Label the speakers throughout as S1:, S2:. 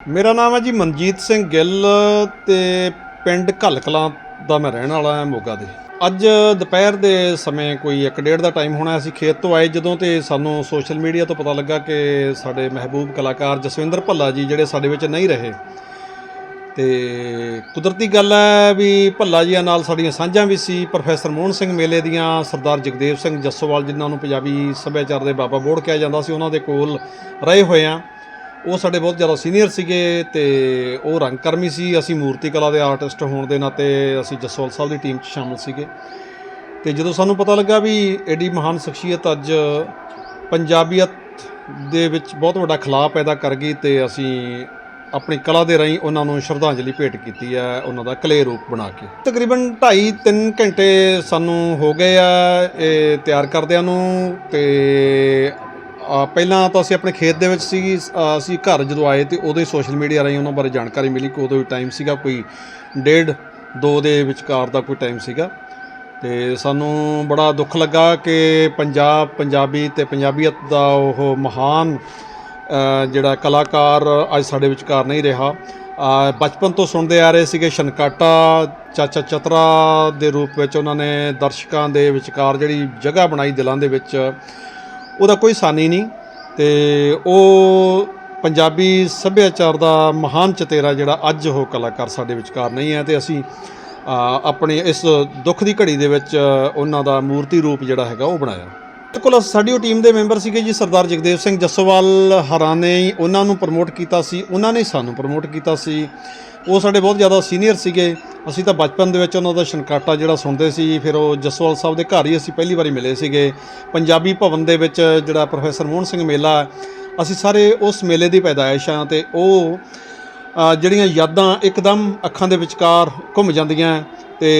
S1: ਮੇਰਾ ਨਾਮ ਹੈ ਜੀ ਮਨਜੀਤ ਸਿੰਘ ਗਿੱਲ ਤੇ ਪਿੰਡ ਘਲਕਲਾਂ ਦਾ ਮੈਂ ਰਹਿਣ ਵਾਲਾ ਹਾਂ ਮੋਗਾ ਦੇ। ਅੱਜ ਦੁਪਹਿਰ ਦੇ ਸਮੇਂ ਕੋਈ 1:30 ਦਾ ਟਾਈਮ ਹੋਣਾ ਅਸੀਂ ਖੇਤ ਤੋਂ ਆਏ ਜਦੋਂ ਤੇ ਸਾਨੂੰ ਸੋਸ਼ਲ ਮੀਡੀਆ ਤੋਂ ਪਤਾ ਲੱਗਾ ਕਿ ਸਾਡੇ ਮਹਿਬੂਬ ਕਲਾਕਾਰ ਜਸਵਿੰਦਰ ਭੱਲਾ ਜੀ ਜਿਹੜੇ ਸਾਡੇ ਵਿੱਚ ਨਹੀਂ ਰਹੇ। ਤੇ ਕੁਦਰਤੀ ਗੱਲ ਹੈ ਵੀ ਭੱਲਾ ਜੀਆਂ ਨਾਲ ਸਾਡੀਆਂ ਸਾਂਝਾਂ ਵੀ ਸੀ। ਪ੍ਰੋਫੈਸਰ ਮੋਹਨ ਸਿੰਘ ਮੇਲੇ ਦੀਆਂ ਸਰਦਾਰ ਜਗਦੇਵ ਸਿੰਘ ਜੱਸੋਵਾਲ ਜਿਨ੍ਹਾਂ ਨੂੰ ਪੰਜਾਬੀ ਸੱਭਿਆਚਾਰ ਦੇ ਬਾਬਾ ਬੋੜ ਕਿਹਾ ਜਾਂਦਾ ਸੀ, ਉਹਨਾਂ ਦੇ ਕੋਲ ਰਹੇ ਹੋਏ ਆ ਉਹ ਸਾਡੇ ਬਹੁਤ ਜ਼ਿਆਦਾ ਸੀਨੀਅਰ ਸੀਗੇ ਤੇ ਉਹ ਰੰਗਕਰਮੀ ਸੀ। ਅਸੀਂ ਮੂਰਤੀ ਕਲਾ ਦੇ ਆਰਟਿਸਟ ਹੋਣ ਦੇ ਨਾਤੇ ਅਸੀਂ ਜਸਵਾਲ ਸਾਹਿਬ ਦੀ ਟੀਮ 'ਚ ਸ਼ਾਮਲ ਸੀਗੇ। ਤੇ ਜਦੋਂ ਸਾਨੂੰ ਪਤਾ ਲੱਗਾ ਵੀ ਐਡੀ ਮਹਾਨ ਸ਼ਖਸੀਅਤ ਅੱਜ ਪੰਜਾਬੀਅਤ ਦੇ ਵਿੱਚ ਬਹੁਤ ਵੱਡਾ ਖਲਾਅ ਪੈਦਾ ਕਰ ਗਈ ਤੇ ਅਸੀਂ ਆਪਣੀ ਕਲਾ ਦੇ ਰਾਹੀਂ ਉਹਨਾਂ ਨੂੰ ਸ਼ਰਧਾਂਜਲੀ ਭੇਟ ਕੀਤੀ ਹੈ, ਉਹਨਾਂ ਦਾ ਕਲੇ ਰੂਪ ਬਣਾ ਕੇ। ਤਕਰੀਬਨ 2.5 3 ਘੰਟੇ ਸਾਨੂੰ ਹੋ ਗਏ ਆ, ਇਹ ਤਿਆਰ ਕਰਦਿਆਂ ਨੂੰ ਤੇ ਪਹਿਲਾਂ ਤਾਂ ਅਸੀਂ ਆਪਣੇ ਖੇਤ ਦੇ ਵਿੱਚ ਸੀ ਅਸੀਂ ਘਰ ਜਦੋਂ ਆਏ ਤੇ ਉਦੋਂ ਹੀ ਸੋਸ਼ਲ ਮੀਡੀਆ ਰਾਹੀਂ ਉਹਨਾਂ ਬਾਰੇ ਜਾਣਕਾਰੀ ਮਿਲੀ ਕਿ ਉਦੋਂ ਹੀ ਟਾਈਮ ਸੀਗਾ ਕੋਈ ਡੇਢ ਦੋ ਦੇ ਵਿਚਕਾਰ ਦਾ ਕੋਈ ਟਾਈਮ ਸੀਗਾ। ਤੇ ਸਾਨੂੰ ਬੜਾ ਦੁੱਖ ਲੱਗਾ ਕਿ ਪੰਜਾਬ, ਪੰਜਾਬੀ ਤੇ ਪੰਜਾਬੀਅਤ ਦਾ ਉਹ ਮਹਾਨ ਜਿਹੜਾ ਕਲਾਕਾਰ ਅੱਜ ਸਾਡੇ ਵਿਚਕਾਰ ਨਹੀਂ ਰਿਹਾ। ਬਚਪਨ ਤੋਂ ਸੁਣਦੇ ਆ ਰਹੇ ਸੀਗੇ ਸ਼ਨਕਾਟਾ, ਚਾਚਾ ਚਤਰਾ ਦੇ ਰੂਪ ਵਿੱਚ ਉਹਨਾਂ ਨੇ ਦਰਸ਼ਕਾਂ ਦੇ ਵਿਚਕਾਰ ਜਿਹੜੀ ਜਗ੍ਹਾ ਬਣਾਈ ਦਿਲਾਂ ਦੇ ਵਿੱਚ ਉਹਦਾ ਕੋਈ ਸਾਨੀ ਨਹੀਂ ਤੇ ਉਹ ਪੰਜਾਬੀ ਸੱਭਿਆਚਾਰ ਦਾ ਮਹਾਨ ਚਤੇਰਾ ਜਿਹੜਾ ਅੱਜ ਉਹ ਕਲਾਕਾਰ ਸਾਡੇ ਵਿਚਕਾਰ ਨਹੀਂ ਹੈ ਤੇ ਅਸੀਂ ਆਪਣੇ ਇਸ ਦੁੱਖ ਦੀ ਘੜੀ ਦੇ ਵਿੱਚ ਉਹਨਾਂ ਦਾ ਮੂਰਤੀ ਰੂਪ ਜਿਹੜਾ ਹੈਗਾ ਉਹ ਬਣਾਇਆ। ਬਿਲਕੁਲ ਸਾਡੀ ਉਹ ਟੀਮ ਦੇ ਮੈਂਬਰ ਸੀਗੇ ਜੀ ਸਰਦਾਰ ਜਗਦੇਵ ਸਿੰਘ ਜੱਸੋਵਾਲ ਹਰਾਂ ਨੇ ਹੀ ਉਹਨਾਂ ਨੂੰ ਪ੍ਰਮੋਟ ਕੀਤਾ ਸੀ, ਉਹਨਾਂ ਨੇ ਸਾਨੂੰ ਪ੍ਰਮੋਟ ਕੀਤਾ ਸੀ। ਉਹ ਸਾਡੇ ਬਹੁਤ ਜ਼ਿਆਦਾ ਸੀਨੀਅਰ ਸੀਗੇ। ਅਸੀਂ ਤਾਂ ਬਚਪਨ ਦੇ ਵਿੱਚ ਉਹਨਾਂ ਦਾ ਸ਼ਨਕਾਟਾ ਜਿਹੜਾ ਸੁਣਦੇ ਸੀ, ਫਿਰ ਉਹ ਜੱਸੋਵਾਲ ਸਾਹਿਬ ਦੇ ਘਰ ਹੀ ਅਸੀਂ ਪਹਿਲੀ ਵਾਰੀ ਮਿਲੇ ਸੀਗੇ। ਪੰਜਾਬੀ ਭਵਨ ਦੇ ਵਿੱਚ ਜਿਹੜਾ ਪ੍ਰੋਫੈਸਰ ਮੋਹਨ ਸਿੰਘ ਮੇਲਾ, ਅਸੀਂ ਸਾਰੇ ਉਸ ਮੇਲੇ ਦੀ ਪੈਦਾਇਸ਼ ਆ ਤੇ ਉਹ ਜਿਹੜੀਆਂ ਯਾਦਾਂ ਇੱਕਦਮ ਅੱਖਾਂ ਦੇ ਵਿਚਕਾਰ ਘੁੰਮ ਜਾਂਦੀਆਂ ਤੇ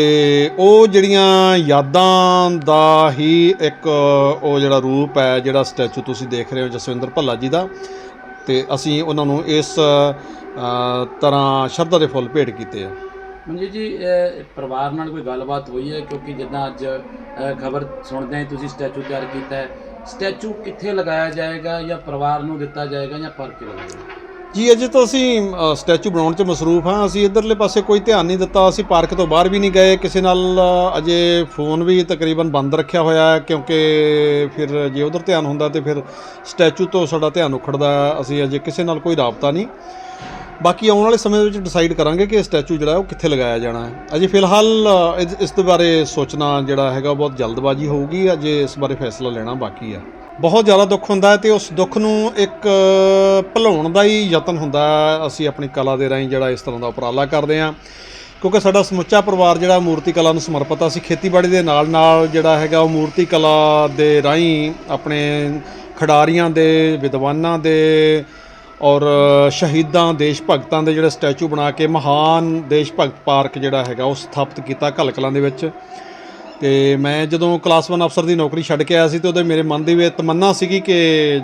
S1: ਉਹ ਜਿਹੜੀਆਂ ਯਾਦਾਂ ਦਾ ਹੀ ਇੱਕ, ਉਹ ਜਿਹੜਾ ਰੂਪ ਹੈ, ਜਿਹੜਾ ਸਟੈਚੂ ਤੁਸੀਂ ਦੇਖ ਰਹੇ ਹੋ ਜਸਵਿੰਦਰ ਭੱਲਾ ਜੀ ਦਾ, ਤੇ ਅਸੀਂ ਉਹਨਾਂ ਨੂੰ ਇਸ ਤਰ੍ਹਾਂ ਸ਼ਰਧਾ ਦੇ ਫੁੱਲ ਭੇਟ ਕੀਤੇ ਆ।
S2: ਮਨਜੀਤ ਜੀ ਪਰਿਵਾਰ ਨਾਲ ਕੋਈ ਗੱਲਬਾਤ ਹੋਈ ਹੈ? ਕਿਉਂਕਿ ਜਿੱਦਾਂ ਅੱਜ ਖਬਰ ਸੁਣਦੇ ਹਾਂ, ਤੁਸੀਂ ਸਟੈਚੂ ਤਿਆਰ ਕੀਤਾ ਹੈ। ਸਟੈਚੂ ਕਿੱਥੇ ਲਗਾਇਆ ਜਾਏਗਾ ਜਾਂ ਪਰਿਵਾਰ ਨੂੰ ਦਿੱਤਾ ਜਾਏਗਾ ਜਾਂ ਪਰ ਕੇ ਲਗਾਏਗਾ
S1: ਜੀ, ਅਜੇ ਤਾਂ ਅਸੀਂ ਸਟੈਚੂ ਬਣਾਉਣ 'ਚ ਮਸਰੂਫ ਹਾਂ। ਅਸੀਂ ਇਧਰਲੇ ਪਾਸੇ ਕੋਈ ਧਿਆਨ ਨਹੀਂ ਦਿੱਤਾ। ਅਸੀਂ ਪਾਰਕ ਤੋਂ ਬਾਹਰ ਵੀ ਨਹੀਂ ਗਏ। ਕਿਸੇ ਨਾਲ ਅਜੇ ਫੋਨ ਵੀ ਤਕਰੀਬਨ ਬੰਦ ਰੱਖਿਆ ਹੋਇਆ ਹੈ, ਕਿਉਂਕਿ ਫਿਰ ਜੇ ਉਧਰ ਧਿਆਨ ਹੁੰਦਾ ਤੇ ਫਿਰ ਸਟੈਚੂ ਤੋਂ ਸਾਡਾ ਧਿਆਨ ਉਖੜਦਾ ਅਸੀਂ ਅਜੇ ਕਿਸੇ ਨਾਲ ਕੋਈ ਰਾਬਤਾ ਨਹੀਂ। ਬਾਕੀ ਆਉਣ ਵਾਲੇ ਸਮੇਂ ਦੇ ਵਿੱਚ ਡਿਸਾਈਡ ਕਰਾਂਗੇ ਕਿ ਇਹ ਸਟੈਚੂ ਜਿਹੜਾ ਉਹ ਕਿੱਥੇ ਲਗਾਇਆ ਜਾਣਾ ਹੈ। ਅਜੇ ਫਿਲਹਾਲ ਇਸ- ਇਸ ਦੇ ਬਾਰੇ ਸੋਚਣਾ ਜਿਹੜਾ ਹੈਗਾ ਉਹ ਬਹੁਤ ਜਲਦਬਾਜ਼ੀ ਹੋਊਗੀ। ਅਜੇ ਇਸ ਬਾਰੇ ਫੈਸਲਾ ਲੈਣਾ ਬਾਕੀ ਆ। ਬਹੁਤ ਜ਼ਿਆਦਾ ਦੁੱਖ ਹੁੰਦਾ ਹੈ ਤੇ ਉਸ ਦੁੱਖ ਨੂੰ ਇੱਕ ਭੁਲਾਉਣ ਦਾ ਹੀ ਯਤਨ ਹੁੰਦਾ ਅਸੀਂ ਆਪਣੀ ਕਲਾ ਦੇ ਰਾਹੀਂ ਜਿਹੜਾ ਇਸ ਤਰ੍ਹਾਂ ਦਾ ਉਪਰਾਲਾ ਕਰਦੇ ਹਾਂ। ਕਿਉਂਕਿ ਸਾਡਾ ਸਮੁੱਚਾ ਪਰਿਵਾਰ ਜਿਹੜਾ ਮੂਰਤੀ ਕਲਾ ਨੂੰ ਸਮਰਪਿਤ ਆ, ਅਸੀਂ ਖੇਤੀਬਾੜੀ ਦੇ ਨਾਲ ਨਾਲ ਜਿਹੜਾ ਹੈਗਾ ਉਹ ਮੂਰਤੀ ਕਲਾ ਦੇ ਰਾਹੀਂ ਆਪਣੇ ਖਿਡਾਰੀਆਂ ਦੇ, ਵਿਦਵਾਨਾਂ ਦੇ ਔਰ ਸ਼ਹੀਦਾਂ ਦੇਸ਼ ਭਗਤਾਂ ਦੇ ਜਿਹੜੇ ਸਟੈਚੂ ਬਣਾ ਕੇ ਮਹਾਨ ਦੇਸ਼ ਭਗਤ ਪਾਰਕ ਜਿਹੜਾ ਹੈਗਾ ਉਹ ਸਥਾਪਿਤ ਕੀਤਾ ਕਲਕਲਾਂ ਦੇ ਵਿੱਚ। ਤੇ ਮੈਂ ਜਦੋਂ ਕਲਾਸ 1 ਅਫਸਰ ਦੀ ਨੌਕਰੀ ਛੱਡ ਕੇ ਆਇਆ ਸੀ ਤੇ ਉਹਦੇ ਮੇਰੇ ਮਨ ਦੀ ਵੀ ਤਮੰਨਾ ਸੀਗੀ ਕਿ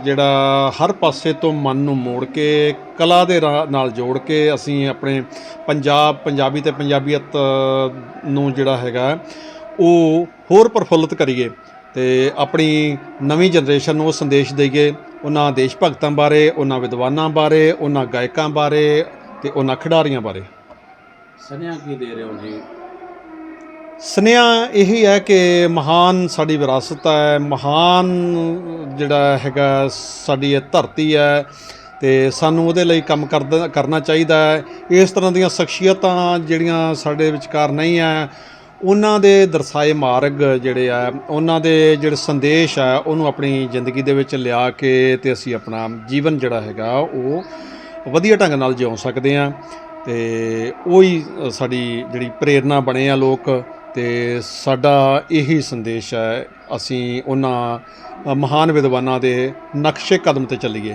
S1: ਜਿਹੜਾ ਹਰ ਪਾਸੇ ਤੋਂ ਮਨ ਨੂੰ ਮੋੜ ਕੇ, ਕਲਾ ਦੇ ਰਾ- ਨਾਲ ਜੋੜ ਕੇ ਅਸੀਂ ਆਪਣੇ ਪੰਜਾਬ, ਪੰਜਾਬੀ ਤੇ ਪੰਜਾਬੀਅਤ ਨੂੰ ਜਿਹੜਾ ਹੈਗਾ ਉਹ ਹੋਰ ਪ੍ਰਫੁੱਲਤ ਕਰੀਏ। ਤੇ ਆਪਣੀ ਨਵੀਂ ਜਨਰੇਸ਼ਨ ਨੂੰ ਉਹ ਸੰਦੇਸ਼ ਦੇਈਏ ਉਹਨਾਂ ਦੇਸ਼ ਭਗਤਾਂ ਬਾਰੇ ਉਹਨਾਂ ਵਿਦਵਾਨਾਂ ਬਾਰੇ ਉਹਨਾਂ ਗਾਇਕਾਂ ਬਾਰੇ ਤੇ ਉਹਨਾਂ ਖਿਡਾਰੀਆਂ ਬਾਰੇ।
S2: ਸੁਨੇਹਾ ਕੀ ਦੇ ਰਹੇ ਹੋ ਜੀ?
S1: ਸੁਨੇਹਾ ਇਹੀ ਹੈ ਕਿ ਮਹਾਨ ਸਾਡੀ ਵਿਰਾਸਤ ਹੈ ਮਹਾਨ ਜਿਹੜਾ ਹੈਗਾ ਸਾਡੀ ਇਹ ਧਰਤੀ ਹੈ ਤੇ ਸਾਨੂੰ ਉਹਦੇ ਲਈ ਕੰਮ ਕਰਨਾ ਚਾਹੀਦਾ ਹੈ। ਇਸ ਤਰ੍ਹਾਂ ਦੀਆਂ ਸ਼ਖਸੀਅਤਾਂ ਜਿਹੜੀਆਂ ਸਾਡੇ ਵਿਚਕਾਰ ਨਹੀਂ ਹੈ ਉਹਨਾਂ ਦੇ ਦਰਸਾਏ ਮਾਰਗ ਜਿਹੜੇ ਆ, ਉਹਨਾਂ ਦੇ ਜਿਹੜੇ ਸੰਦੇਸ਼ ਆ, ਉਹਨੂੰ ਆਪਣੀ ਜ਼ਿੰਦਗੀ ਦੇ ਵਿੱਚ ਲਿਆ ਕੇ ਤੇ ਅਸੀਂ ਆਪਣਾ ਜੀਵਨ ਜਿਹੜਾ ਹੈਗਾ, ਉਹ ਵਧੀਆ ਢੰਗ ਨਾਲ ਜਿਉ ਸਕਦੇ ਆ ਤੇ ਉਹੀ ਸਾਡੀ ਜਿਹੜੀ ਪ੍ਰੇਰਣਾ ਬਣੇ ਆ ਲੋਕ ਤੇ ਸਾਡਾ ਇਹੀ ਸੰਦੇਸ਼ ਹੈ, ਅਸੀਂ ਉਹਨਾਂ ਮਹਾਨ ਵਿਦਵਾਨਾਂ ਦੇ ਨਕਸ਼ੇ ਕਦਮ ਤੇ ਚੱਲੀਏ।